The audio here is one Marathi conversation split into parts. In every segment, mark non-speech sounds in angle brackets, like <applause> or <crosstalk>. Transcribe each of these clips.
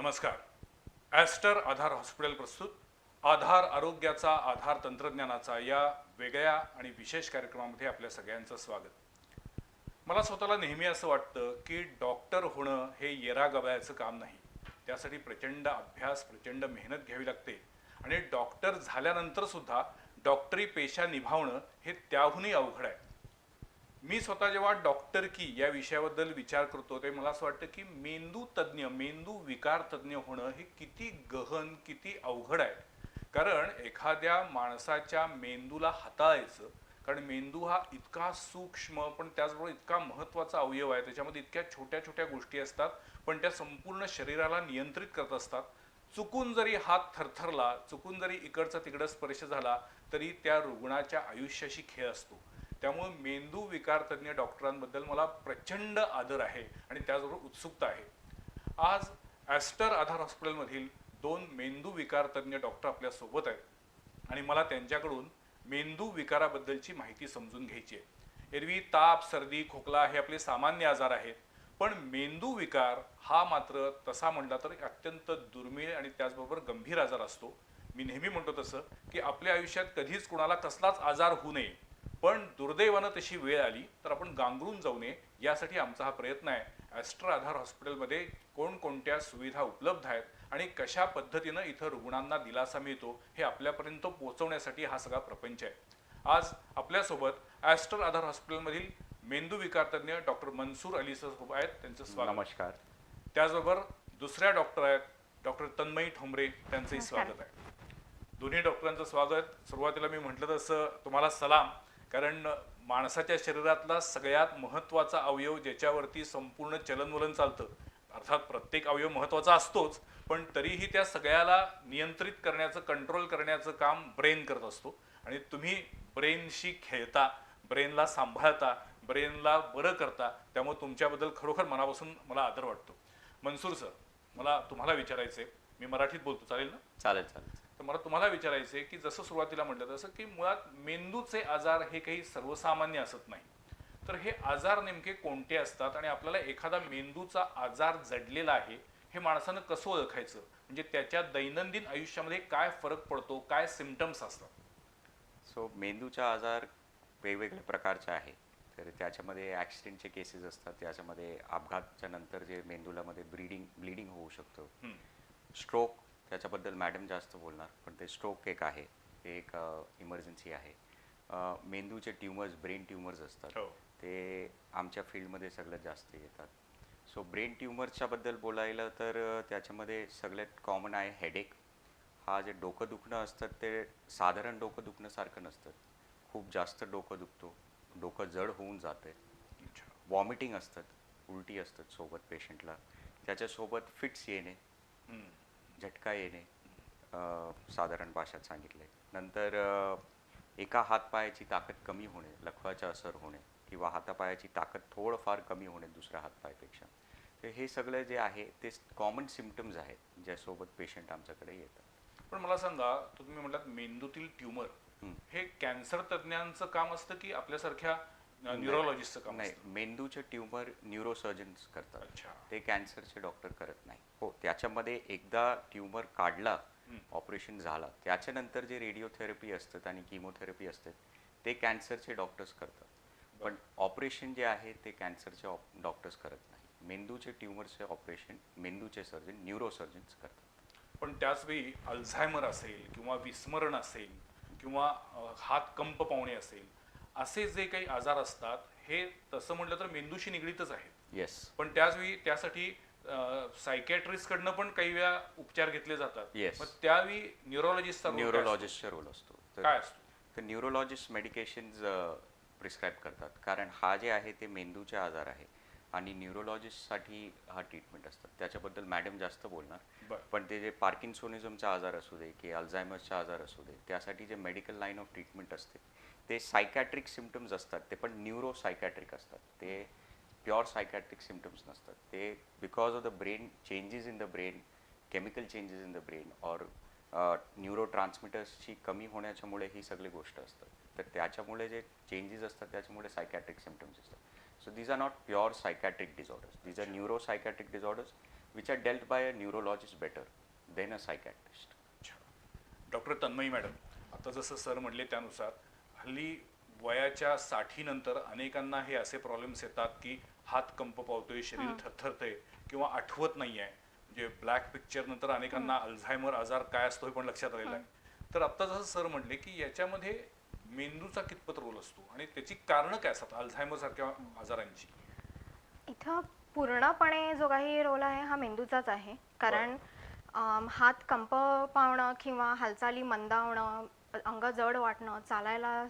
नमस्कार. ॲस्टर आधार हॉस्पिटल प्रस्तुत. आधार आरोग्याचा आधार तंत्रज्ञानाचा या वेगळ्या आणि विशेष कार्यक्रमामध्ये आपल्या सगळ्यांचं स्वागत. मला स्वतःला नेहमी असं वाटतं की डॉक्टर होणं हे येरा काम नाही. त्यासाठी प्रचंड अभ्यास प्रचंड मेहनत घ्यावी लागते. आणि डॉक्टर झाल्यानंतर सुद्धा डॉक्टरी पेशा निभावणं हे त्याहूनही अवघड आहे. मी स्वतः जेव्हा डॉक्टर की या विषयाबद्दल विचार करतो ते मला असं वाटतं की मेंदू तज्ज्ञ मेंदू विकार तज्ज्ञ होणं हे किती गहन किती अवघड आहे. कारण एखाद्या माणसाच्या मेंदूला हाताळायचं कारण मेंदू हा इतका सूक्ष्म पण त्याचबरोबर इतका महत्त्वाचा अवयव आहे त्याच्यामध्ये इतक्या छोट्या छोट्या गोष्टी असतात पण त्या संपूर्ण शरीराला नियंत्रित करत असतात. चुकून जरी हात थरथरला चुकून जरी इकडचा तिकडं स्पर्श झाला तरी त्या रुग्णाच्या आयुष्याशी खेळ असतो. त्यामुळे मेंदू विकार तज्ज्ञ डॉक्टरांबद्दल मला प्रचंड आदर आहे आणि त्याचबरोबर उत्सुकता आहे. आज ॲस्टर आधार हॉस्पिटलमधील दोन मेंदू विकार तज्ज्ञ डॉक्टर आपल्यासोबत आहेत आणि मला त्यांच्याकडून मेंदू विकाराबद्दलची माहिती समजून घ्यायची आहे. एरवी ताप सर्दी खोकला हे आपले सामान्य आजार आहेत पण मेंदू विकार हा मात्र तसा म्हटला तर अत्यंत दुर्मिळ आणि त्याचबरोबर गंभीर आजार असतो. मी नेहमी म्हणतो तसं की आपल्या आयुष्यात कधीच कुणाला कसलाच आजार होऊ नये. पण दुर्दैवानं तशी वेळ आली तर आपण गांगरून जाऊ नये यासाठी आमचा हा प्रयत्न आहे. ॲस्ट्र आधार हॉस्पिटलमध्ये कोणकोणत्या सुविधा उपलब्ध आहेत आणि कशा पद्धतीनं इथं रुग्णांना दिलासा मिळतो हे आपल्यापर्यंत पोहोचवण्यासाठी हा सगळा प्रपंच आहे. आज आपल्यासोबत ॲस्टर आधार हॉस्पिटलमधील मेंदू विकार तज्ज्ञ डॉक्टर मनसूर अली सर आहेत. त्यांचं स्वागत. नमस्कार. त्याचबरोबर दुसऱ्या डॉक्टर आहेत डॉक्टर तन्मयी ठोंबरे. त्यांचंही स्वागत आहे. दोन्ही डॉक्टरांचं स्वागत. सुरुवातीला मी म्हटलं तसं तुम्हाला सलाम. कारण माणसाच्या शरीरातला सगळ्यात महत्त्वाचा अवयव ज्याच्यावरती संपूर्ण चलनवलन चालतं अर्थात प्रत्येक अवयव महत्त्वाचा असतोच पण तरीही त्या सगळ्याला नियंत्रित करण्याचं कंट्रोल करण्याचं काम ब्रेन करत असतो. आणि तुम्ही ब्रेनशी खेळता ब्रेनला सांभाळता ब्रेनला बरं करता त्यामुळे तुमच्याबद्दल खरोखर मनापासून मला आदर वाटतो. मनसूर सर मला तुम्हाला विचारायचं आहे मी मराठीत बोलतो. चालेल ना? चालेल चालेल. तर मला तुम्हाला विचारायचं आहे की जसं सुरुवातीला म्हटलं तसं की मुळात मेंदूचे आजार हे काही सर्वसामान्य असत नाही. तर हे आजार नेमके कोणते असतात आणि आपल्याला एखादा मेंदूचा आजार जडलेला आहे हे माणसानं कसं ओळखायचं? म्हणजे त्याच्या दैनंदिन आयुष्यामध्ये काय फरक पडतो काय सिमटम्स असतात? सो मेंदूचा आजार वेगवेगळ्या प्रकारचे आहे. तर त्याच्यामध्ये ॲक्सिडेंटचे केसेस असतात त्याच्यामध्ये अपघातच्या नंतर जे मेंदूला मध्ये ब्लिडिंग ब्लिडिंग होऊ शकतं. स्ट्रोक त्याच्याबद्दल मॅडम जास्त बोलणार पण ते स्ट्रोक एक आहे. ते एक इमर्जन्सी आहे. मेंदूचे ट्युमर्स ब्रेन ट्युमर्स असतात. हो. ते आमच्या फील्डमध्ये सगळ्यात जास्त येतात. सो ब्रेन ट्युमर्सच्या बद्दल बोलायला तर त्याच्यामध्ये सगळ्यात कॉमन आहे हेडेक हा जे डोकं दुखणं असतं ते साधारण डोकं दुखण्यासारखं नसतं. खूप जास्त डोकं दुखतो. डोकं जड होऊन जाते अच्छा. वॉमिटिंग असतात. उलटी असतात सोबत पेशंटला त्याच्यासोबत फिट्स येणे. झटका येणे साधारण भाषात सांगितले. नंतर एका हातपायाची ताकद कमी होणे लखवाचा असर होणे किंवा हातापायाची ताकद थोडंफार कमी होणे दुसऱ्या हातपायापेक्षा. तर हे सगळं जे आहे ते कॉमन सिमटम्स आहेत ज्यासोबत पेशंट आमच्याकडे येतात. पण मला सांगा तुम्ही म्हटलात मेंदूतील ट्युमर. हे. कॅन्सर तज्ज्ञांचं काम असतं की आपल्यासारख्या न्यूरोलॉजिस्टचं काम नाही मेंदूचे ट्युमर न्यूरोसर्जन्स करतात. ते कॅन्सरचे डॉक्टर्स करत नाही. हो त्याच्यामध्ये एकदा ट्युमर काढला ऑपरेशन झाला त्याच्यानंतर जे रेडिओथेरपी असतात आणि किमोथेरपी असतात ते कॅन्सरचे डॉक्टर्स करतात. पण ऑपरेशन जे आहे ते कॅन्सरचे डॉक्टर्स करत नाही. मेंदूचे ट्युमरचे ऑपरेशन मेंदूचे सर्जन न्यूरोसर्जन्स करतात. पण त्याच वेळी अल्झायमर असेल किंवा विस्मरण असेल किंवा हात कंप पावणे असेल असे जे काही आजार असतात हे तसं म्हटलं तर मेंदूशी निगडीतच आहेत. येस पण त्याचवेळी त्यासाठी सायकॅट्रिस्ट कडनं पण काही वेळा उपचार घेतले जातात. Yes. मग त्यावेळी न्यूरोलॉजिस्टचा न्यूरोलॉजिस्टचा रोल असतो? काय असतो? तर न्यूरोलॉजिस्ट मेडिकेशन्स प्रिस्क्राईब करतात. कारण हा जे आहे ते मेंदूचे आजार आहे. आणि न्यूरोलॉजिस्टसाठी हा ट्रीटमेंट असतात. त्याच्याबद्दल मॅडम जास्त बोलणार. बरं. पण ते जे पार्किन्सोनिझमचा आजार असू दे की अल्झायमर्सचा आजार असू दे त्यासाठी जे मेडिकल लाईन ऑफ ट्रीटमेंट असते ते सायकॅट्रिक सिमटम्स असतात ते पण न्यूरो सायकॅट्रिक असतात. ते प्युअर सायकॅट्रिक सिमटम्स नसतात. ते because of the brain changes in the brain chemical changes in the brain or neuro ट्रान्समिटर्सची कमी होण्याच्यामुळे ही सगळी गोष्ट असतात. तर त्याच्यामुळे जे चेंजेस असतात त्याच्यामुळे सायकॅट्रिक सिमटम्स असतात. So these are not pure psychiatric disorders these are neuro psychiatric disorders which are dealt by a neurologist better than a psychiatrist अच्छा डॉक्टर तन्मयी मॅडम आता जसं सर म्हणले त्यानुसार हल्ली वयाच्या साठीनंतर अनेकांना हे असे प्रॉब्लेम्स येतात की हात कंप पावतोय शरीर थरथरतंय किंवा आठवत नाही आहे म्हणजे ब्लॅक पिक्चर नंतर अनेकांना अल्झायमर आजार काय असतो हे पण लक्षात आलेला आहे तर आता जसं सर म्हणले की याच्यामध्ये मेंदूचा कितपत रोल असतो आणि त्याची कारणं काय असतात अल्झायमर सारख्या आजारांची? इथं पूर्णपणे जो काही रोल आहे हा मेंदूचाच आहे. कारण हात कंप पावणं किंवा हालचाली मंदावणं अंग जड वाटणं चालायला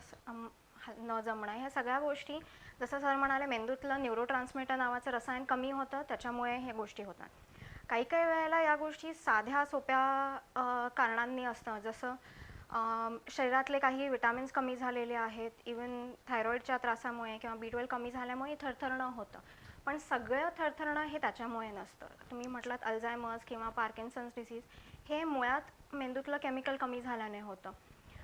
न जमणं ह्या सगळ्या गोष्टी जसं सर म्हणाले मेंदूतलं न्यूरो ट्रान्समिटर नावाचं रसायन कमी होतं त्याच्यामुळे हे गोष्टी होतात. काही काही वेळेला या गोष्टी साध्या सोप्या कारणांनी असतं. जसं शरीरातले काही विटामिन्स कमी झालेले आहेत इवन थायरॉईडच्या त्रासामुळे किंवा बी ट्वेल्व कमी झाल्यामुळे थरथरणं होतं. पण सगळं थरथरणं हे त्याच्यामुळे नसतं. तुम्ही म्हटलात अल्झायमर्स किंवा पार्किन्सन्स डिसीज हे मुळात मेंदूतलं केमिकल कमी झाल्याने होतं.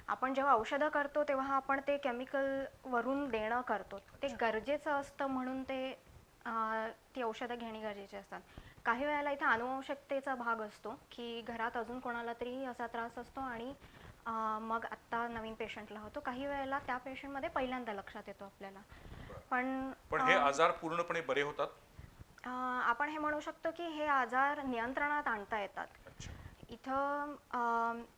आपण जेव्हा औषधं करतो तेव्हा आपण ते केमिकल वरून देणं करतो. ते गरजेचं असतं म्हणून ते अं, ती औषधं घेणे गरजेचे असतात. काही वेळेला इथे अनुवंशकतेचा भाग असतो की घरात अजून कोणाला तरी असा त्रास असतो आणि अं, मग आत्ता नवीन पेशंटला होतो. काही वेळेला त्या पेशंटमध्ये पहिल्यांदा लक्षात येतो आपल्याला. पण पण हे आजार पूर्णपणे बरे होतात? अं, आपण हे म्हणू शकतो की हे आजार नियंत्रणात आणता येतात. इथं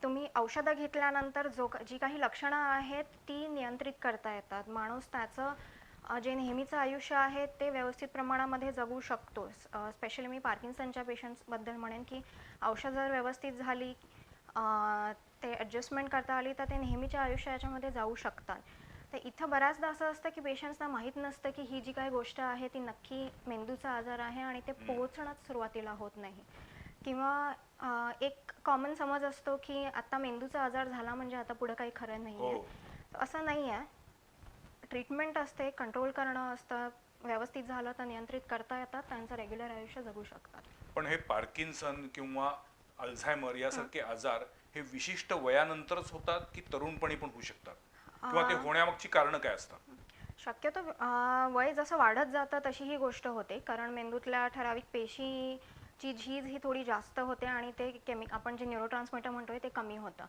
तुम्ही औषधं घेतल्यानंतर जो जी काही लक्षणं आहेत ती नियंत्रित करता येतात. माणूस त्याचं जे नेहमीचं आयुष्य आहे ते व्यवस्थित प्रमाणामध्ये जगू शकतो. स्पेशली मी पार्किन्सनच्या पेशंट्सबद्दल म्हणेन की औषधं जर व्यवस्थित झाली ते ॲडजस्टमेंट करता आली तर ते नेहमीच्या आयुष्य याच्यामध्ये जाऊ शकतात. तर इथं बऱ्याचदा असं असतं की पेशंट्सना माहीत नसतं की ही जी काही गोष्ट आहे ती नक्की मेंदूचा आजार आहे आणि ते पोहोचणंच सुरुवातीला होत नाही. किंवा एक कॉमन समज असतो की आता मेंदूचा आजार झाला म्हणजे आता पुढे काही खरं नाही हो. आहे असं नाही आहे ट्रीटमेंट असते कंट्रोल करणं असतं व्यवस्थित झालं तर नियंत्रित करता येतात त्यांचं रेग्युलर आयुष्य जगू शकतात. पण हे पार्किन्सन किंवा अल्झायमर यासारखे आजार हे विशिष्ट वयानंतरच होतात की तरुणपणी पण होऊ शकतात? किंवा ते होण्यामागची कारणं काय असतात? शक्यतो अं, वय जसं वाढत जातं तशी ही गोष्ट होते कारण मेंदूतल्या ठराविक ची झीज ही थोडी जास्त होते आणि ते केमिक आपण जे न्यूरोट्रान्समीटर म्हणतोय ते कमी होतं.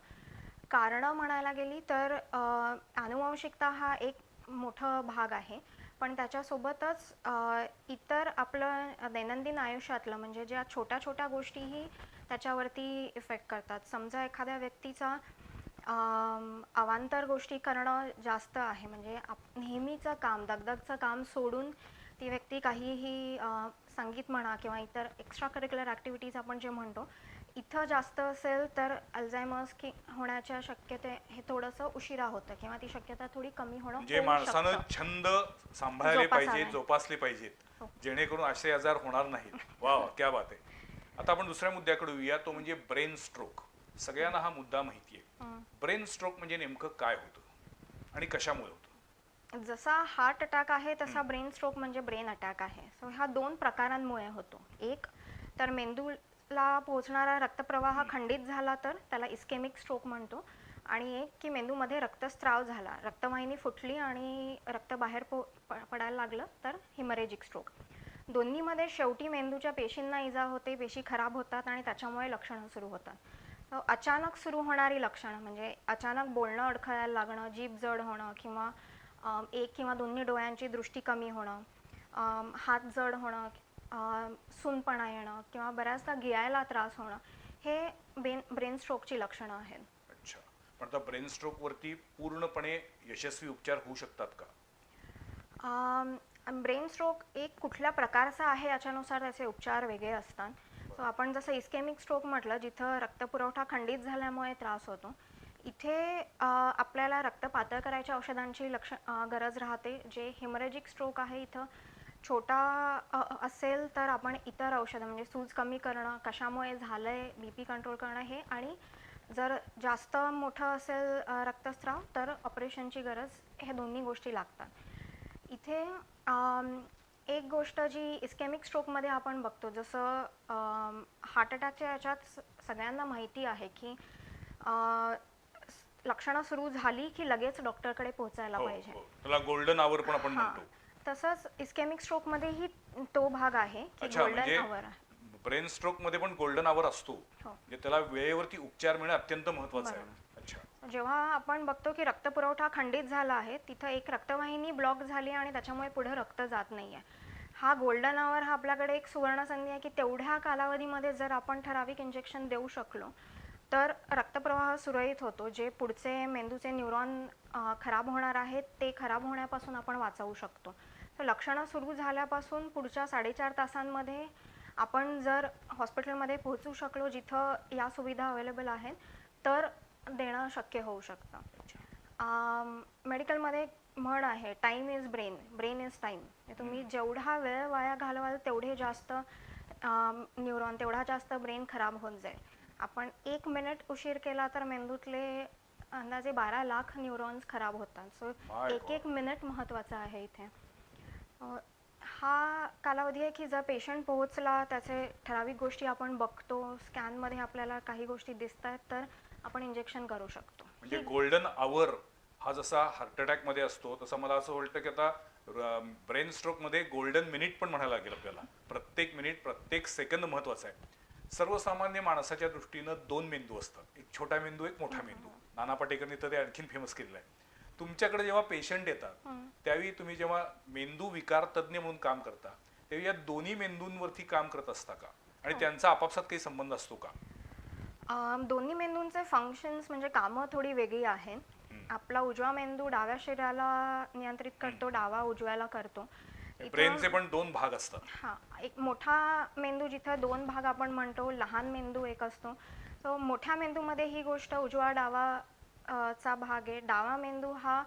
कारणं म्हणायला गेली तर अनुवांशिकता हा एक मोठं भाग आहे. पण त्याच्यासोबतच इतर आपलं दैनंदिन आयुष्यातलं म्हणजे ज्या छोट्या छोट्या गोष्टीही त्याच्यावरती इफेक्ट करतात. समजा एखाद्या व्यक्तीचा अवांतर गोष्टी करणं जास्त आहे. म्हणजे आप नेहमीचं काम दगदगचं काम सोडून ती व्यक्ती काहीही संगीत म्हणा किंवा इतर एक्स्ट्रा करिक्युलर ॲक्टिव्हिटीज आपण जे म्हणतो इथं जास्त असेल तर अल्झायमर्स की होण्याच्या शक्यते हे थोडंसं उशिरा होतं किंवा ती शक्यता थोडी कमी होणं म्हणजे होऊ माणसानं. छंद सांभाळले जोपासायला. पाहिजे जोपासले पाहिजेत हो. जेणेकरून असे आजार होणार नाहीत वा क्या बात आहे आता आपण दुसऱ्या मुद्द्याकडे येऊया तो म्हणजे ब्रेन स्ट्रोक सगळ्यांना हा मुद्दा माहिती आहे. ब्रेन स्ट्रोक म्हणजे नेमकं काय होतं आणि कशामुळे जसा हार्ट अटॅक आहे तसा ब्रेन स्ट्रोक म्हणजे ब्रेन अटॅक आहे. सो हा दोन प्रकारांमुळे होतो. एक तर मेंदूला पोहोचणारा रक्तप्रवाह खंडित झाला तर त्याला इस्केमिक स्ट्रोक म्हणतो. आणि एक की मेंदूमध्ये रक्तस्राव झाला. रक्तवाहिनी फुटली आणि रक्त बाहेर पो पडायला लागलं तर हिमरेजिक स्ट्रोक दोन्हीमध्ये शेवटी मेंदूच्या पेशींना इजा होते पेशी खराब होतात आणि त्याच्यामुळे लक्षणं सुरू होतात. अचानक सुरू होणारी लक्षणं म्हणजे अचानक बोलणं अडखळायला लागणं जीभ जड होणं किंवा एक किंवा दोन्ही डोळ्यांची दृष्टी कमी होणं हात जड होणं सुनपणा येणं किंवा बऱ्याचदा गिळायला त्रास होणं हे ब्रेन ब्रेन स्ट्रोकची लक्षणं आहेत. अच्छा. पण आता ब्रेन स्ट्रोक वरती पूर्णपणे यशस्वी उपचार होऊ शकतात का? ब्रेन स्ट्रोक एक कुठल्या प्रकारचा आहे याच्यानुसार त्याचे उपचार वेगळे असतात. सो आपण जसं इस्केमिक स्ट्रोक म्हटलं जिथं रक्तपुरवठा खंडित झाल्यामुळे त्रास होतो इथे आपल्याला रक्त पातळ करायच्या औषधांची लक्ष गरज राहते. जे हिमरेजिक स्ट्रोक आहे इथं छोटा असेल तर आपण इतर औषधं म्हणजे सूज कमी करणं कशामुळे झालं आहे बी पी कंट्रोल करणं हे आणि जर जास्त मोठं असेल रक्तस्राव तर ऑपरेशनची गरज हे दोन्ही गोष्टी लागतात. इथे एक गोष्ट जी इस्केमिक स्ट्रोकमध्ये आपण बघतो जसं हार्ट अटॅकच्या याच्यात स- सगळ्यांना माहिती आहे की लक्षणं सुरू झाली की लगेच डॉक्टरकडे पोहोचायला हो, पाहिजे. हो. त्याला गोल्डन आवर पण आपण हां. म्हणतो. तसंच इस्केमिक स्ट्रोकमध्येही तो भाग आहे की अच्छा गोल्डन म्हणजे आवर आहे. ब्रेन स्ट्रोकमध्ये पण गोल्डन आवर असतो. हो. म्हणजे त्याला वेळेवरती उपचार मिळणं अत्यंत महत्वाचं आहे. अच्छा. जेव्हा आपण बघतो की रक्तपुरवठा खंडित झाला आहे तिथं एक रक्तवाहिनी ब्लॉक झाली आणि त्याच्यामुळे पुढे रक्त जात नाही आहे हा गोल्डन आवर हा आपल्याकडे एक सुवर्ण संधी आहे की तेवढ्या कालावधीमध्ये जर आपण ठराविक इंजेक्शन देऊ शकलो तर रक्तप्रवाह सुरळीत होतो. जे पुढचे मेंदूचे न्यूरॉन खराब होणार आहेत ते खराब होण्यापासून आपण वाचवू शकतो. तर लक्षणं सुरू झाल्यापासून पुढच्या साडेचार तासांमध्ये आपण जर हॉस्पिटलमध्ये पोहोचू शकलो जिथं या सुविधा अवेलेबल आहेत तर देणं शक्य होऊ शकतं. मेडिकलमध्ये म्हण आहे time is brain brain is time तुम्ही जेवढा वेळ वाया घालवाल तेवढे जास्त न्यूरॉन तेवढा जास्त ब्रेन खराब होत जाईल. आपण एक मिनिट उशीर केला तर मेंदूतले अंदाजे बारा लाख न्यूरॉन्स खराब होतात. सो एक एक मिनिट महत्त्वाचा आहे इथे. हा कालावधी आहे की जर पेशंट पोहोचला त्याचे ठराविक गोष्टी आपण बघतो स्कॅनमध्ये आपल्याला काही गोष्टी दिसत आहेत तर आपण इंजेक्शन करू शकतो. म्हणजे गोल्डन आवर हा जसा हार्ट अटॅकमध्ये असतो तसा मला असं वाटतं की आता ब्रेन स्ट्रोकमध्ये गोल्डन मिनिट पण म्हणायला लागेल आपल्याला. प्रत्येक मिनिट प्रत्येक सेकंद महत्त्वाचा आहे. सर्वसामान्य माणसाच्या दृष्टीनं दोन मेंदू असतात. एक छोटा मेंदू एक मोठा मेंदू. नाना पाटेकरनी तर ते आणखीन फेमस केलेलं आहे. तुमच्याकडे जेव्हा पेशंट येतात त्यावेळी तुम्ही जेव्हा मेंदू विकार तज्ज्ञ म्हणून काम करता तेव्हा या दोन्ही मेंदूंवरती काम करत असता का? आणि त्यांचा आपापसात काही संबंध असतो का? दोन्ही मेंदूंचे फंक्शन्स म्हणजे कामं थोडी वेगळी आहेत. आपला उजवा मेंदू डाव्या शरीराला नियंत्रित करतो डावा उजव्याला करतो. ब्रेनचे पण दोन भाग असतात. हा एक मोठा मेंदू जिथं दोन भाग आपण म्हणतो लहान मेंदू एक असतो. सो मोठ्या मेंदूमध्ये ही गोष्ट उजवा डावा अ, चा भाग आहे. डावा मेंदू हा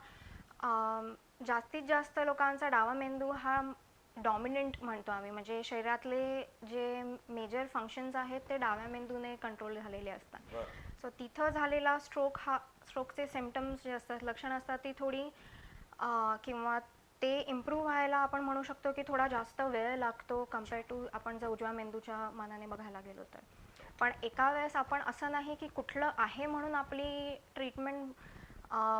अम, जास्तीत जास्त लोकांचा डावा मेंदू हा डॉमिनंट म्हणतो आम्ही. म्हणजे शरीरातले जे मेजर फंक्शन्स आहेत ते डाव्या मेंदूने कंट्रोल झालेले असतात. बरं. सो तिथं झालेला स्ट्रोक हा स्ट्रोकचे सिमटम्स जे असतात लक्षणं असतात ती थोडी अं, किंवा ते इम्प्रूव्ह व्हायला आपण म्हणू शकतो की थोडा जास्त वेळ लागतो कंपेअर टू आपण जर उजव्या मेंदूच्या मानाने बघायला गेलो तर. पण एका वेळेस आपण असं नाही की कुठलं आहे म्हणून आपली ट्रीटमेंट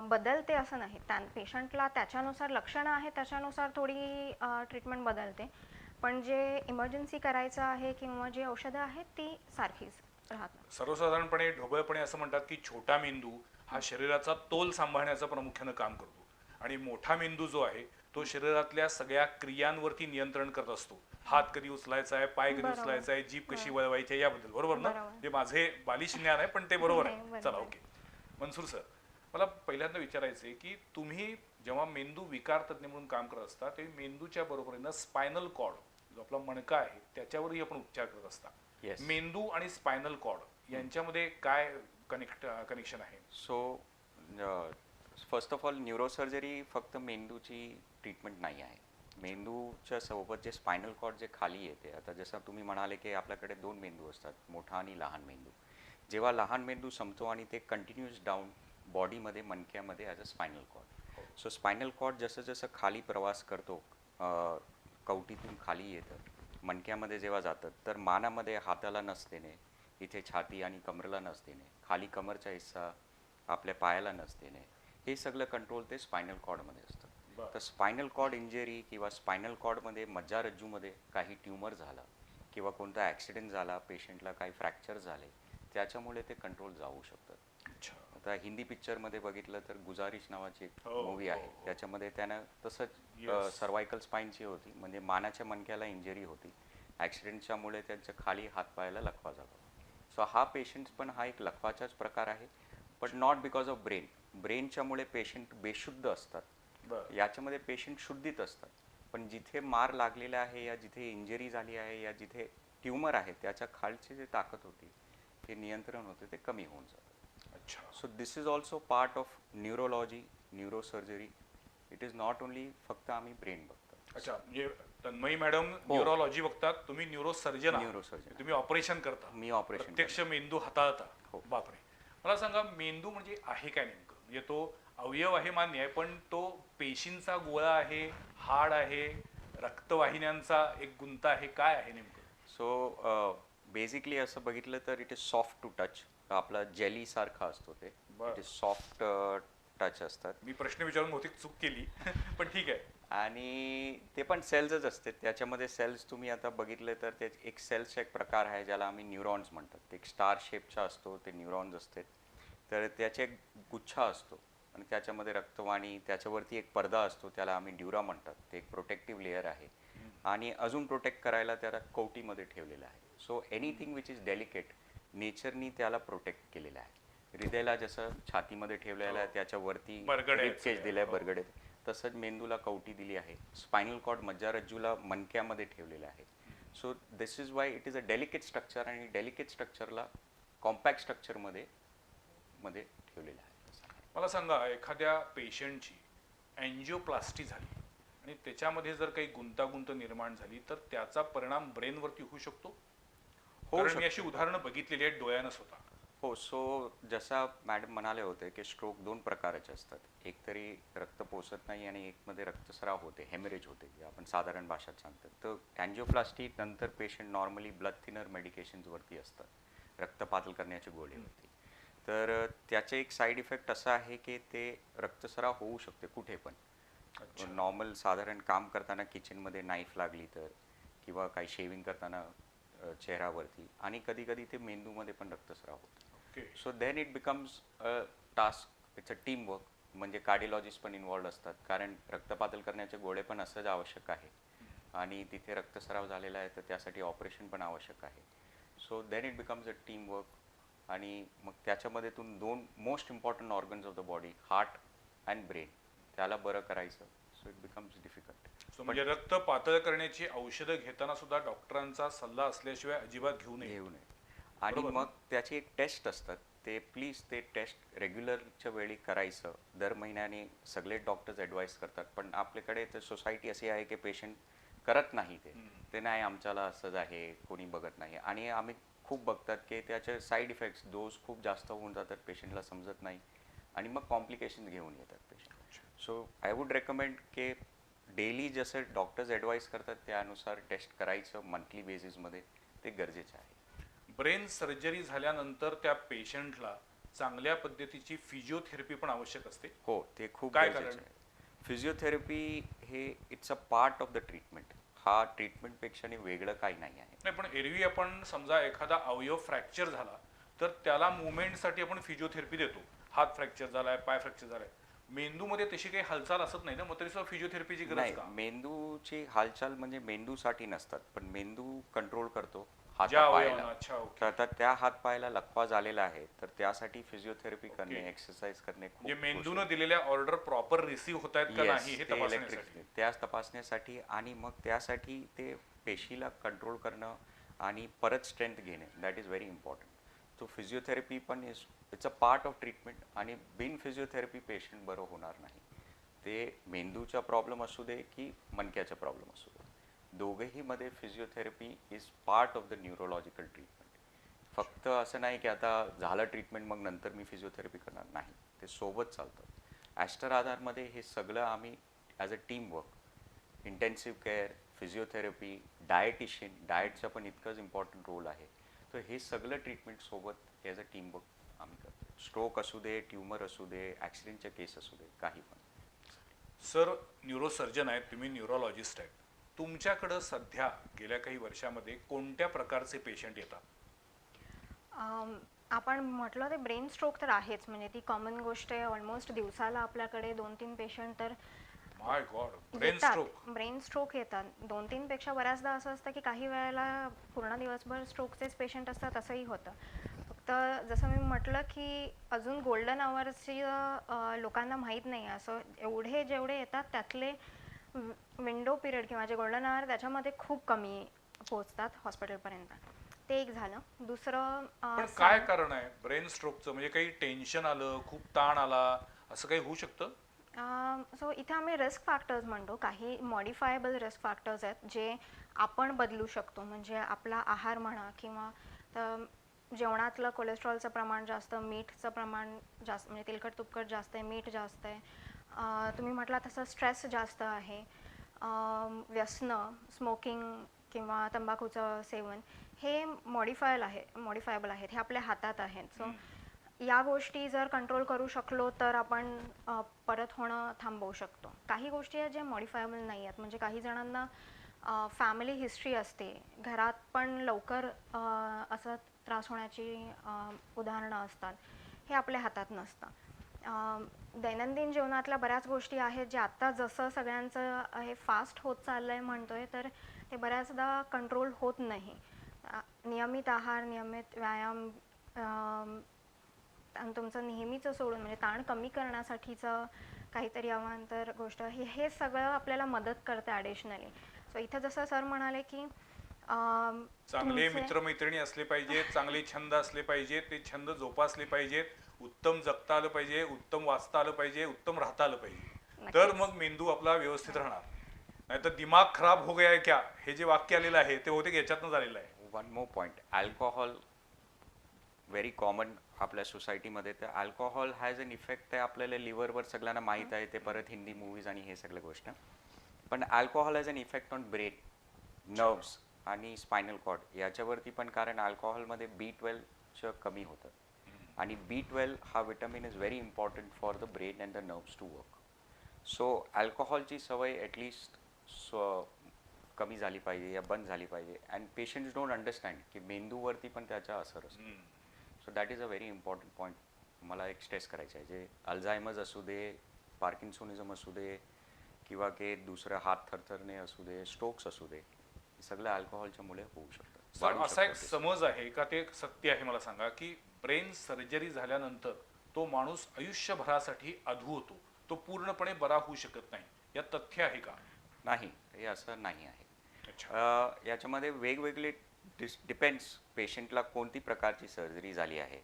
बदलते असं नाही. त्या पेशंटला त्याच्यानुसार लक्षणं आहेत त्याच्यानुसार थोडी ट्रीटमेंट बदलते. पण जे इमर्जन्सी करायचं आहे किंवा जी औषधं आहेत ती सारखीच राहतात. सर्वसाधारणपणे ढोबळपणे असं म्हणतात की छोटा मेंदू हा शरीराचा तोल सांभाळण्याचं प्रामुख्यानं काम करतो. आणि मोठा मेंदू जो आहे तो शरीरातल्या सगळ्या क्रियांवरती नियंत्रण करत असतो हात कधी उचलायचा आहे पाय कधी. उचलायचा आहे जीभ कशी वळवायची आहे याबद्दल बरोबर ना. जे माझे बालिश ज्ञान आहे पण ते बरोबर नाही, आहे बरोबर चला. ओके मनसूर सर मला पहिल्यांदा विचारायचं आहे की तुम्ही जेव्हा मेंदू विकार तज्ज्ञ म्हणून काम करत असता तेव्हा मेंदूच्या बरोबरीनं स्पायनल कॉर्ड जो आपला मणका आहे त्याच्यावरही आपण उपचार करत असता. मेंदू आणि स्पायनल कॉर्ड यांच्यामध्ये काय कनेक्ट कनेक्शन आहे so first of all neurosurgery फक्त मेंदूची ट्रीटमेंट नाही आहे. मेंदूच्या सोबत जे स्पायनल कॉर्ड जे खाली येते आता जसं तुम्ही म्हणाले की आपल्याकडे दोन मेंदू असतात मोठा आणि लहान मेंदू. जेव्हा लहान मेंदू संपतो आणि ते कंटिन्युअस डाऊन बॉडीमध्ये मनक्यामध्ये as a spinal cord so spinal cord जसं जसं खाली प्रवास करतो कवटीतून खाली येतं मणक्यामध्ये जेव्हा जातं तर मानामध्ये हाताला नसतेने इथे छाती आणि कमरेला नसतेने खाली कमरचा हिस्सा आपल्या पायाला नसतेने हे सगळं कंट्रोल ते स्पायनल कॉर्डमध्ये असतं. तर स्पायनल कॉर्ड इंजरी किंवा स्पायनल कॉर्डमध्ये मज्जारज्जूमध्ये काही ट्युमर झाला किंवा कोणता ॲक्सिडेंट झाला पेशंटला काही फ्रॅक्चर झाले त्याच्यामुळे ते कंट्रोल जाऊ शकतात आता हिंदी पिक्चरमध्ये बघितलं तर गुजारिश नावाची एक हो, मूवी हो, आहे. हो. त्याच्यामध्ये त्यानं तसंच. सर्वायकल स्पाईनची होती. म्हणजे मानाच्या मणक्याला इंजरी होती. ॲक्सिडेंटच्यामुळे त्यांच्या खाली हातपायाला लकवा झाला. सो हा पेशंट पण हा एक लकवाचाच प्रकार आहे but not because of brain ब्रेनच्यामुळे patient बेशुद्ध असतात. याच्यामध्ये पेशंट शुद्धीत असतात. पण जिथे मार लागलेला आहे या जिथे इंजरी झाली आहे या जिथे ट्युमर आहे त्याच्या खालची जी ताकद होती ते नियंत्रण होते ते कमी होऊन जातं. अच्छा. So this is also part of neurology neurosurgery it is not only फक्त आम्ही ब्रेन बघतो. अच्छा म्हणजे तन्मयी मॅडम हो. न्यूरोलॉजी बघतात तुम्ही न्यूरोसर्जन Neurosurgeon. तुम्ही ऑपरेशन करता. मी ऑपरेशन प्रत्यक्ष मेंदू हाताळता. हो. बापरे. मला सांगा मेंदू म्हणजे आहे काय नेमकं? म्हणजे तो अवयव आहे मान्य आहे पण तो पेशींचा गोळा आहे हाड आहे रक्तवाहिन्यांचा एक गुंता आहे काय आहे नेमकं? सो बेसिकली असं बघितलं तर it is soft to touch आपला जेली सारखा असतो ते. इट इज सॉफ्ट टच असतात. मी प्रश्न विचारून बहुतेक चूक केली <laughs> पण ठीक आहे. आणि ते पण सेल्सच असते. त्याच्यामध्ये सेल्स तुम्ही आता बघितले तर ते एक सेल्सचा एक प्रकार आहे ज्याला आम्ही न्यूरॉन्स म्हणतात. ते एक स्टार शेपचा असतो ते न्यूरॉन्स असते तर त्याचे एक गुच्छा असतो आणि त्याच्यामध्ये रक्तवाणी त्याच्यावरती एक पडदा असतो त्याला आम्ही ड्युरा म्हणतात. ते एक प्रोटेक्टिव्ह लेअर आहे. आणि अजून प्रोटेक्ट करायला त्याला कवटीमध्ये ठेवलेलं आहे. So anything which is delicate नेचरनी त्याला प्रोटेक्ट केलेलं आहे. हृदयाला जसं छातीमध्ये ठेवलेलं आहे त्याच्यावरती बरगडे आहेत. rib cage सगळे. दिलंय हो. बरगडे. तसंच मेंदूला कवटी दिली आहे. स्पायनल कॉर्ड मज्जारज्जूला मणक्यामध्ये ठेवलेलं आहे. So this is why it is a delicate structure आणि डेलिकेट स्ट्रक्चरला कॉम्पॅक्ट स्ट्रक्चरमध्ये मध्ये ठेवलेलं आहे मला सांगा एखाद्या पेशंटची अँजिओप्लास्टी झाली आणि त्याच्यामध्ये जर काही गुंतागुंत निर्माण झाली तर त्याचा परिणाम ब्रेनवरती होऊ शकतो? कारण मी अशी उदाहरणं बघितलेली आहेत डोळ्यानं स्वतः. हो सो जसा मॅडम म्हणाले होते की स्ट्रोक दोन प्रकारचे असतात. एक तरी रक्त पोचत नाही आणि एक मध्ये रक्तस्राव होते हेमरेज होते जे आपण साधारण भाषेत सांगतात तर अँजिओप्लास्टी नंतर पेशंट नॉर्मली ब्लड थिनर मेडिकेशन्सवरती असतात. रक्त पातळ करण्याची गोळीवरती तर त्याचे एक साईड इफेक्ट असा आहे की ते रक्तस्राव होऊ शकते कुठे पण. नॉर्मल साधारण काम करताना किचनमध्ये नाईफ लागली तर किंवा काही शेविंग करताना चेहऱ्यावरती आणि कधी कधी ते मेंदूमध्ये पण रक्तस्राव होतो. Okay so then it becomes a task it's a team work म्हणजे कार्डिओलॉजिस्ट पण इन्वॉल्ड असतात. कारण रक्तपातळ करण्याचे गोळे पण असंच आवश्यक आहे. आणि तिथे रक्तस्राव झालेला आहे तर त्यासाठी ऑपरेशन पण आवश्यक आहे. So then it becomes a team work आणि मग त्याच्यामध्ये तुम दोन most important organs of the body heart and brain त्याला बरं करायचं. So it becomes difficult so म्हणजे रक्त पातळ करण्याची औषधं घेताना सुद्धा डॉक्टरांचा सल्ला असल्याशिवाय अजिबात घेऊ नये. घेऊ नये. आणि? मग त्याची एक टेस्ट असतात. ते प्लीज ते टेस्ट रेग्युलरच्या वेळी करायचं. दर महिन्याने सगळे डॉक्टर्स ॲडवाईस करतात. पण आपल्याकडे तर सोसायटी अशी आहे की पेशंट करत नाही ते. ते नाही आमच्याला असंच आहे कोणी बघत नाही. आणि आम्ही खूप बघतात की त्याचे साईड इफेक्ट्स डोस खूप जास्त होऊन जातात पेशंटला समजत नाही आणि मग कॉम्प्लिकेशन घेऊन येतात patient so I would recommend की डेली जसं डॉक्टर्स ॲडवाईस करतात त्यानुसार टेस्ट करायचं मंथली बेसिसमध्ये ते गरजेचं आहे. ब्रेन सर्जरी झाल्यानंतर त्या पेशंटला चांगल्या पद्धतीची फिजिओथेरपी पण आवश्यक असते. हो ते खूप काय फिजिओथेरपी हे it's a part of the treatment हा ट्रीटमेंटपेक्षा वेगळं काही नाही आहे. नाही पण एरवी आपण समजा एखादा अवयव फ्रॅक्चर झाला तर त्याला मुवमेंटसाठी आपण फिजिओथेरपी देतो. हात फ्रॅक्चर झालाय पाय फ्रॅक्चर झालाय. मेंदूमध्ये तशी काही हालचाल असत नाही ना? मग तरी सुद्धा फिजिओथेरपीची गरज मेंदूची हालचाल म्हणजे मेंदूसाठी नसतात पण मेंदू कंट्रोल करतो. हातापायाला अच्छा ओके तर आता त्या हातपायाला लकवा झालेला आहे. तर त्यासाठी फिजिओथेरपी करणे. एक्सरसाइज करणे खूप म्हणजे मेंदूनं दिलेल्या ऑर्डर प्रॉपर रिसीव्ह होत आहेत का Yes, नाही हे ते तपासण्यासाठी? त्याच तपासण्यासाठी आणि मग त्यासाठी ते पेशीला कंट्रोल करणं आणि परत स्ट्रेंथ घेणे दॅट इज व्हेरी इम्पॉर्टंट तो फिजिओथेरपी पण is it's a part of treatment आणि बिन फिजिओथेरपी पेशंट बरं होणार नाही. ते मेंदूचा प्रॉब्लेम असू दे की मणक्याचा प्रॉब्लेम असू दे. दोघेही मध्ये physiotherapy is part of the neurological treatment फक्त असं नाही की आता झालं ट्रीटमेंट मग नंतर मी फिजिओथेरपी करणार. नाही. ते सोबत चालतं. ॲस्टर आधारमध्ये हे सगळं आम्ही as a team work intensive care physiotherapy dietitian डाएटचा पण इतकंच इम्पॉर्टंट रोल आहे. तर हे सगळं ट्रीटमेंट सोबत ॲज अ टीम वर्क आम्ही करतो. स्ट्रोक असू दे ट्युमर असू दे ॲक्सिडेंटच्या केस असू दे काही पण. सर न्यूरोसर्जन आहेत तुम्ही न्यूरोलॉजिस्ट आहेत. तुमच्याकडं सध्या गेल्या काही वर्षामध्ये कोणत्या प्रकारचे पेशंट येतात? अम, आपण म्हटलं ते ब्रेन स्ट्रोक तर आहेच. म्हणजे ती कॉमन गोष्ट आहे. ऑलमोस्ट दिवसाला आपल्याकडे दोन तीन पेशंट तर my god brain stroke brain stroke येतात. दोन तीन पेक्षा बऱ्याचदा असं असतं की काही वेळेला पूर्ण दिवसभर स्ट्रोकचेच पेशंट असतात असंही होतं. फक्त जसं मी म्हटलं की अजून गोल्डन आवर्सची लोकांना माहीत नाही. असं एवढे जेवढे येतात त्यातले विंडो पिरियड किंवा जे गोल्डन आवर त्याच्यामध्ये खूप कमी पोहोचतात हॉस्पिटलपर्यंत ते एक झालं. दुसरं पण काय कारण आहे? ब्रेन स्ट्रोकचं म्हणजे काही टेन्शन आलं खूप ताण आला असं काही होऊ शकतं? सो इथे आम्ही रिस्क फॅक्टर्स म्हणतो. काही मॉडिफायबल रिस्क फॅक्टर्स आहेत जे आपण बदलू शकतो. म्हणजे आपला आहार म्हणा किंवा जेवणातलं कोलेस्ट्रॉलचं प्रमाण जास्त मीठचं प्रमाण जास्त म्हणजे तेलकट तुपकट जास्त आहे मीठ जास्त आहे. तुम्ही म्हटला तसं स्ट्रेस जास्त आहे. व्यसनं स्मोकिंग किंवा तंबाखूचं सेवन हे मॉडिफायल आहे मॉडिफायबल आहेत हे आपल्या हातात आहेत. सो या गोष्टी जर कंट्रोल करू शकलो तर आपण परत होणं थांबवू शकतो. काही गोष्टी आहेत ज्या मॉडिफायबल नाही आहेत. म्हणजे काही जणांना फॅमिली हिस्ट्री असते. घरात पण लवकर असं त्रास होण्याची उदाहरणं असतात. हे आपल्या हातात नसतं. दैनंदिन जीवनातल्या बऱ्याच गोष्टी आहेत ज्या आत्ता जसं सगळ्यांचं हे फास्ट होत चाललंय म्हणतोय तर ते बऱ्याचदा कंट्रोल होत नाही. नियमित आहार नियमित व्यायाम आणि तुमचं नेहमीचं सोडून म्हणजे ताण कमी करण्यासाठीचं काहीतरी अवांतर गोष्ट हे हे सगळं आपल्याला मदत करते ॲडिशनली सो इथं जसं सर म्हणाले की चांगले मित्रमैत्रिणी असले पाहिजेत चांगले छंद असले पाहिजेत ते छंद जोपासले पाहिजेत. उत्तम जगता आलं पाहिजे उत्तम वाचता आलं पाहिजे उत्तम राहता आलं पाहिजे. तर मग मेंदू आपला व्यवस्थित राहणार. नाहीतर दिमाग खराब हो गया है क्या? हे जे वाक्य आलेलं आहे ते बहुतेक याच्यातनं झालेलं आहे. One more point alcohol very common आपल्या सोसायटीमध्ये तर अल्कोहोल हॅज अन इफेक्ट आहे आपल्याला लिव्हरवर सगळ्यांना माहीत आहे ते परत हिंदी मूवीज आणि हे सगळ्या गोष्ट. पण alcohol has an effect on brain nerves आणि स्पायनल कॉर्ड याच्यावरती पण कारण अल्कोहोलमध्ये बी ट्वेल्वचं कमी होतं. आणि बी ट्वेल्व हा vitamin is very important for the brain and the nerves to work so अल्कोहोलची सवय ॲटलिस्ट स्व कमी झाली पाहिजे या बंद झाली पाहिजे. अँड पेशंट्स डोंट अंडरस्टँड की मेंदूवरती पण त्याचा असर असतो. So that is a very important point मला एक स्ट्रेस करायचं आहे. जे अल्झायमर्स असू दे पार्किन्सोनिझम असू दे किंवा के दुसरं हात थरथरणे असू दे स्ट्रोक्स असू दे सगळं अल्कोहोलच्या मुळे होऊ शकतं. असा एक. समज आहे का? ते सत्य आहे मला सांगा की ब्रेन सर्जरी झाल्यानंतर तो माणूस आयुष्यभरासाठी अधू होतो. तो पूर्णपणे बरा होऊ शकत नाही. या तथ्य आहे का? नाही हे असं नाही आहे. याच्यामध्ये वेगवेगळे डिस डिपेंड्स पेशंटला कोणती प्रकारची सर्जरी झाली आहे.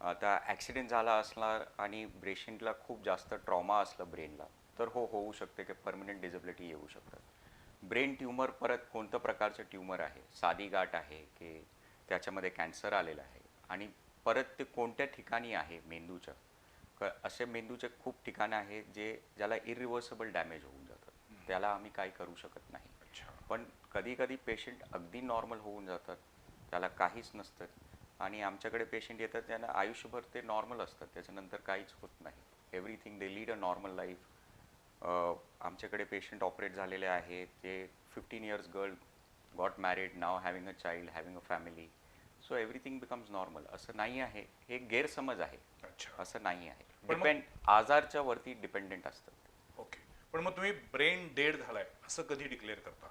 आता ॲक्सिडेंट झाला असणार आणि पेशंटला खूप जास्त ट्रॉमा असलं ब्रेनला तर हो होऊ शकते की परमनंट डिझेबिलिटी येऊ शकतात ब्रेन ट्यूमर परत कोणतं प्रकारचं ट्यूमर आहे? साधी गाठ आहे की त्याच्यामध्ये कॅन्सर आलेलं आहे? आणि परत ते कोणत्या ठिकाणी आहे मेंदूच्या क असे मेंदूचे खूप ठिकाणं आहेत जे ज्याला इरिव्हर्सिबल डॅमेज होऊन जातात त्याला आम्ही काही करू शकत नाही. पण कधी कधी पेशंट अगदी नॉर्मल होऊन जातात. त्याला काहीच नसतं. आणि आमच्याकडे पेशंट येतात त्यांना आयुष्यभर ते नॉर्मल असतात. त्याच्यानंतर काहीच होत नाही. Everything they lead a normal life आमच्याकडे पेशंट ऑपरेट झालेले आहेत. ते fifteen years girl got married now having a child having a family so everything becomes normal असं नाही आहे. हे गैरसमज आहे. अच्छा. असं नाही आहे. पण मग- डिपेंड आजारच्या वरती डिपेंडेंट असतात ओके. पण मग तुम्ही ब्रेन डेड झालाय असं कधी डिक्लेअर करता?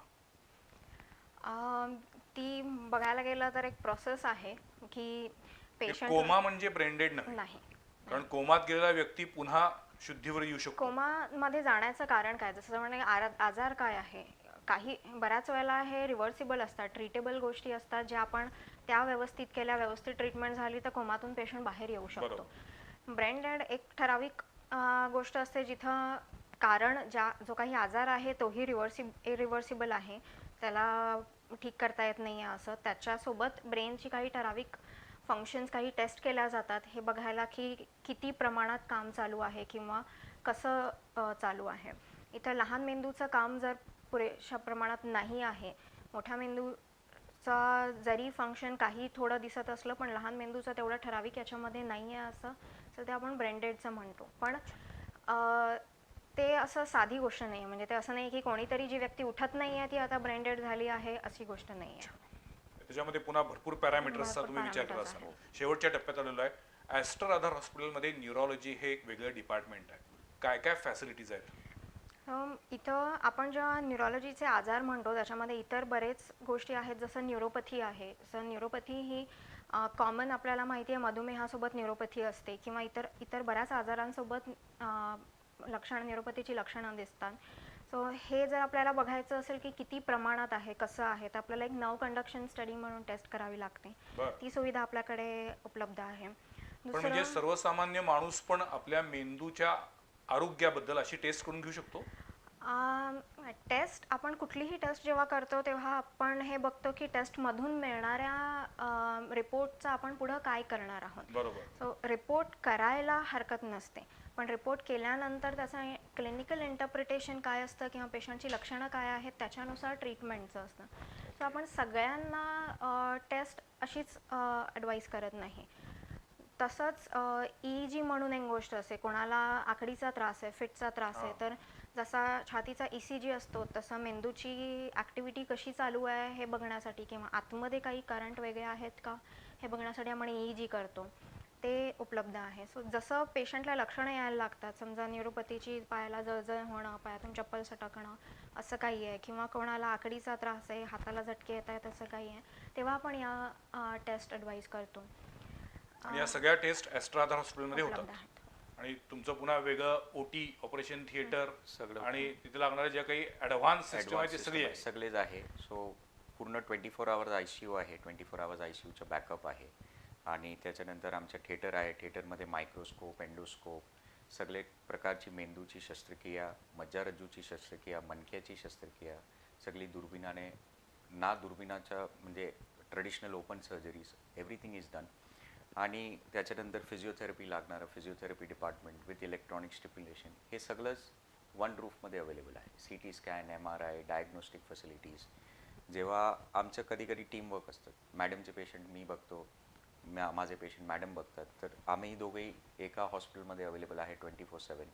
ती बघायला गेलं तर एक प्रोसेस आहे की पेशंट कोमा म्हणजे ब्रेन डेड नाही नाही. कारण कोमात गेलेला व्यक्ती पुन्हा शुद्धीवर येऊ शकतो. कोमामध्ये जाण्याचं कारण काय? जसं म्हणजे आरा- आजार काय आहे? काही बऱ्याच वेळेला हे रिव्हर्सिबल असतात ट्रीटेबल गोष्टी असतात ज्या आपण त्या व्यवस्थित केल्या व्यवस्थित ट्रीटमेंट झाली तर कोमातून पेशंट बाहेर येऊ शकतो. ब्रेन डेड एक ठराविक गोष्ट असते जिथं कारण ज्या जो काही आजार आहे तोही रिव्हर्सि इरिव्हर्सिबल आहे. त्याला ठीक करता येत नाही आहे असं. त्याच्यासोबत ब्रेनची काही ठराविक फंक्शन्स काही टेस्ट केल्या जातात. हे बघायला की किती प्रमाणात काम चालू आहे किंवा कसं चालू आहे. इथं लहान मेंदूचं काम जर पुरेशा प्रमाणात नाही आहे मोठ्या मेंदूचा जरी फंक्शन काही थोडं दिसत असलं पण लहान मेंदूचं तेवढं ठराविक याच्यामध्ये नाही आहे असं. तर ते आपण ब्रेंडेडचं म्हणतो. पण अ, ते असं साधी गोष्ट नाही आहे म्हणजे ते असं नाही की कोणीतरी जी व्यक्ती उठत नाही आहे ती आता ब्रेंडेड झाली आहे अशी गोष्ट नाही आहे त्याच्यामध्ये पुन्हा भरपूर पॅरामीटर्सचा तुम्ही विचार parameters असाल शेवटच्या टप्प्यात आलेलो आहे. ॲस्टर आधार हॉस्पिटलमध्ये न्यूरोलॉजी हे एक वेगळं डिपार्टमेंट आहे. काय काय फॅसिलिटीज आहेत? इथं आपण जेव्हा न्यूरोलॉजीचे आजार म्हणतो त्याच्यामध्ये इतर बरेच गोष्टी आहेत जसं न्यूरोपॅथी आहे. जसं न्यूरोपॅथी ही कॉमन आपल्याला माहिती आहे मधुमेहासोबत न्यूरोपॅथी असते किंवा इतर इतर बऱ्याच आजारांसोबत लक्षणं न्यूरोपॅथीची लक्षणं दिसतात. सो हे जर आपल्याला बघायचं असेल की किती प्रमाणात आहे कसं आहे तर आपल्याला एक नव कंडक्शन स्टडी म्हणून टेस्ट करावी लागते. ती सुविधा आपल्याकडे उपलब्ध आहे. म्हणजे सर्वसामान्य माणूस पण आपल्या मेंदूच्या आरोग्याबद्दल अशी टेस्ट करून घेऊ शकतो? टेस्ट आपण कुठलीही टेस्ट जेव्हा करतो तेव्हा आपण हे बघतो की टेस्टमधून मिळणाऱ्या रिपोर्टचं आपण पुढं काय करणार आहोत. बरोबर. सो रिपोर्ट करायला हरकत नसते. पण रिपोर्ट केल्यानंतर त्याचं क्लिनिकल इंटरप्रिटेशन काय असतं किंवा पेशंटची लक्षणं काय आहेत त्याच्यानुसार ट्रीटमेंटचं असतं. सो आपण सगळ्यांना टेस्ट अशीच ॲडवाईस करत नाही. तसंच ई जी म्हणून एक गोष्ट असते कोणाला आकडीचा त्रास आहे फिटचा त्रास आहे. तर जसा छातीचा ई सी जी असतो तसं मेंदूची ॲक्टिव्हिटी कशी चालू आहे हे बघण्यासाठी किंवा आतमध्ये काही करंट वेगळे आहेत का हे बघण्यासाठी आपण ई जी करतो ते उपलब्ध आहे सो जसं पेशंटला लक्षणं यायला लागतात समजा न्यूरोपॅथीची पायाला जळजळ होणं पायातून चप्पल सटकणं असं काही आहे किंवा कोणाला आकडीचा त्रास आहे हाताला झटके येत आहेत असं काही आहे तेव्हा आपण या टेस्ट ॲडवाईज करतो आणि या सगळ्या टेस्ट ॲस्ट्राधार हॉस्पिटलमध्ये होतात. आणि तुमचं पुन्हा वेगळं ओटी ऑपरेशन थिएटर सगळं. आणि तिथे लागणारे ज्या काही ॲडव्हान्स सिस्टम आहे ते सगळी आहे, आहे. सगळेच आहे. सो पूर्ण twenty four hours I C U आहे. Twenty four hours I C यूचं backup आहे. आणि त्याच्यानंतर आमचं थिएटर आहे. थिएटरमध्ये मायक्रोस्कोप एंडोस्कोप सगळे प्रकारची मेंदूची शस्त्रक्रिया मज्जारज्जूची शस्त्रक्रिया मणक्याची शस्त्रक्रिया सगळी दुर्बिणाने ना दुर्बिणाच्या म्हणजे traditional open surgeries everything is done आणि त्याच्यानंतर फिजिओथेरपी लागणारं physiotherapy department with electronic stipulation हे सगळंच वन रूफमध्ये अवेलेबल आहे. C T scan M R I diagnostic facilities जेव्हा आमचं कधी कधी टीमवर्क असतं मॅडमचे पेशंट मी बघतो. मा माझे पेशंट मॅडम बघतात. तर आम्ही दोघेही एका हॉस्पिटलमध्ये अवेलेबल आहे ट्वेंटी फोर सेवन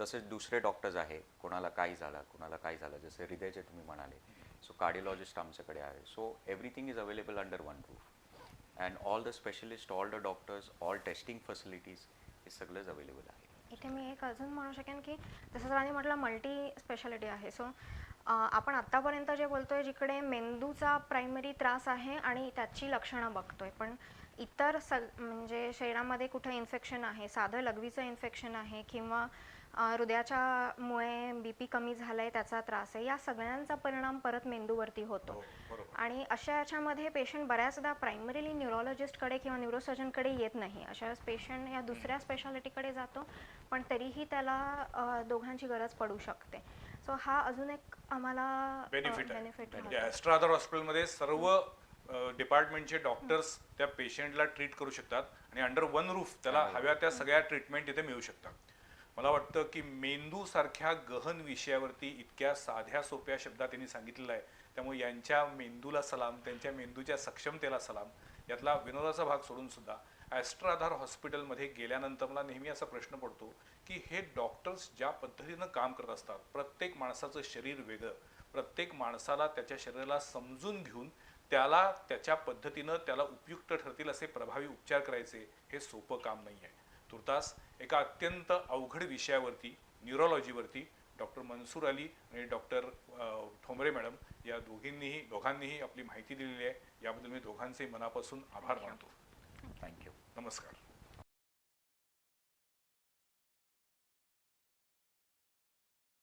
तसेच दुसरे डॉक्टर्स आहे. कोणाला काय झालं कोणाला काय झालं. जसं हृदयचे तुम्ही म्हणाले. सो कार्डिओलॉजिस्ट आमच्याकडे आहे. So everything is available under one roof and all the specialist all the doctors all testing facilities हे सगळंच अवेलेबल आहे. इथे मी एक अजून म्हणू शकेन की जसं सरांनी म्हटलं मल्टी स्पेशालिटी आहे सो आपण आत्तापर्यंत जे बोलतो आहे जिकडे मेंदूचा प्रायमरी त्रास आहे आणि त्याची लक्षणं बघतो आहे पण इतर सग म्हणजे शरीरामध्ये कुठे इन्फेक्शन आहे साधं लघवीचं इन्फेक्शन आहे किंवा हृदयाच्यामुळे बी पी कमी झालं आहे त्याचा त्रास आहे. या सगळ्यांचा परिणाम परत मेंदूवरती होतो. हो. आणि अशा याच्यामध्ये पेशंट बऱ्याचदा प्रायमरीली न्यूरोलॉजिस्टकडे किंवा न्यूरोसर्जनकडे येत नाही. अशा पेशंट या दुसऱ्या स्पेशालिटीकडे जातो पण तरीही त्याला दोघांची गरज पडू शकते. सो हा अजून एक आम्हाला बेनिफिट ॲस्ट्राधार हॉस्पिटलमध्ये सर्व डिपार्टमेंटचे डॉक्टर्स त्या पेशंटला ट्रीट करू शकतात. आणि अंडर वन रूफ त्याला हव्या त्या सगळ्या ट्रीटमेंट तिथे मिळू शकतात. मला वाटतं की मेंदू सारख्या गहन विषयावरती इतक्या साध्या सोप्या शब्दात त्यांनी सांगितलेलं आहे. त्यामुळे यांच्या मेंदूला सलाम त्यांच्या मेंदूच्या सक्षमतेला सलाम यातला विनोदाचा भाग सोडून सुद्धा ॲस्ट्राधार हॉस्पिटलमध्ये गेल्यानंतर मला नेहमी असा प्रश्न पडतो की हे डॉक्टर्स ज्या पद्धतीनं काम करत असतात प्रत्येक माणसाचं शरीर वेगळं प्रत्येक माणसाला त्याच्या शरीराला समजून घेऊन त्याला त्याच्या पद्धतीनं त्याला उपयुक्त ठरतील असे प्रभावी उपचार करायचे हे सोपं काम नाही आहे तुर्तास एका अत्यंत अवघड विषयावरती न्यूरोलॉजीवरती डॉक्टर मनसूर अली आणि डॉक्टर ठोंबरे मॅडम या दोघींनीही दोघांनीही आपली माहिती दिलेली आहे. याबद्दल मी दोघांचे मनापासून आभार मानतो. थँक्यू नमस्कार.